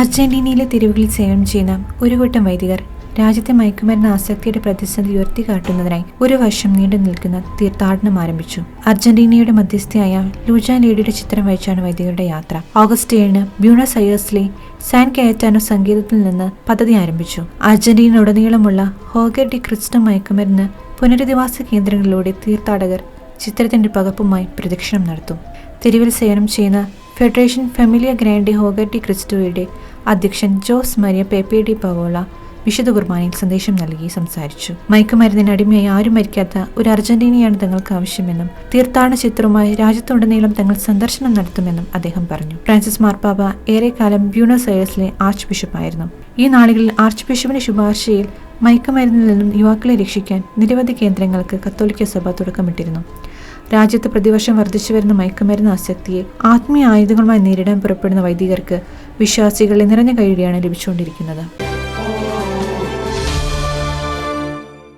അർജന്റീനയിലെ തെരുവുകളിൽ സേവനം ചെയ്യുന്ന ഒരു കൂട്ടം വൈദികർ രാജ്യത്തെ മയക്കുമരുന്ന് ആസക്തിയുടെ പ്രതിസന്ധി ഉയർത്തിക്കാട്ടുന്നതിനായി ഒരു വർഷം നീണ്ടു നിൽക്കുന്ന തീർത്ഥാടനം ആരംഭിച്ചു. അർജന്റീനയുടെ മധ്യസ്ഥയായ ലൂജ ലേഡിയുടെ ചിത്രം വഹിച്ചാണ് വൈദികരുടെ യാത്ര. ഓഗസ്റ്റ് ഏഴിന് ബ്യൂണസ് അയേഴ്സിലെ സാൻ കയറ്റാനോ സംഗീതത്തിൽ നിന്ന് പദ്ധതി ആരംഭിച്ചു. അർജന്റീന ഉടനീളമുള്ള ഹോഗർ ഡി ക്രിസ്റ്റ മയക്കുമരുന്ന് പുനരധിവാസ കേന്ദ്രങ്ങളിലൂടെ തീർത്ഥാടകർ ചിത്രത്തിന്റെ പകപ്പുമായി പ്രദക്ഷിണം നടത്തും. തെരുവിൽ സേവനം ചെയ്യുന്ന ഫെഡറേഷൻ ഫെമിലിയ ഗ്രാൻഡി ഹോഗട്ടി ക്രിസ്റ്റോയുടെ അധ്യക്ഷൻ Jose Maria Pepe Di Paola വിശുദ്ധ കുർബാനയിൽ സന്ദേശം നൽകി സംസാരിച്ചു. മയക്കുമരുന്നിന് അടിമയായി ആരും മരിക്കാത്ത ഒരു അർജന്റീനയാണ് തങ്ങൾക്ക് ആവശ്യമെന്നും തീർത്ഥാടന ചിത്രമായി രാജ്യത്തുടനീളം തങ്ങൾ സന്ദർശനം നടത്തുമെന്നും അദ്ദേഹം പറഞ്ഞു. ഫ്രാൻസിസ് മാർപ്പാപ്പ ഏറെക്കാലം ബ്യൂണസ് എയർസിലെ ആർച്ച് ബിഷപ്പായിരുന്നു ഈ നാളുകളിൽ ആർച്ച് ബിഷപ്പിന്റെ ശുപാർശയിൽ മയക്കുമരുന്നിൽ നിന്നും യുവാക്കളെ രക്ഷിക്കാൻ നിരവധി കേന്ദ്രങ്ങൾക്ക് കത്തോലിക്ക സഭ തുടക്കമിട്ടിരുന്നു. രാജ്യത്ത് പ്രതിവർഷം വർദ്ധിച്ചു വരുന്ന മയക്കുമരുന്ന് ആസക്തിയെ ആത്മീയ ആയുധങ്ങളുമായി നേരിടാൻ പുറപ്പെടുന്ന വൈദികർക്ക് വിശ്വാസികളെ നിറഞ്ഞ കൈയുടെയാണ് ലഭിച്ചുകൊണ്ടിരിക്കുന്നത്.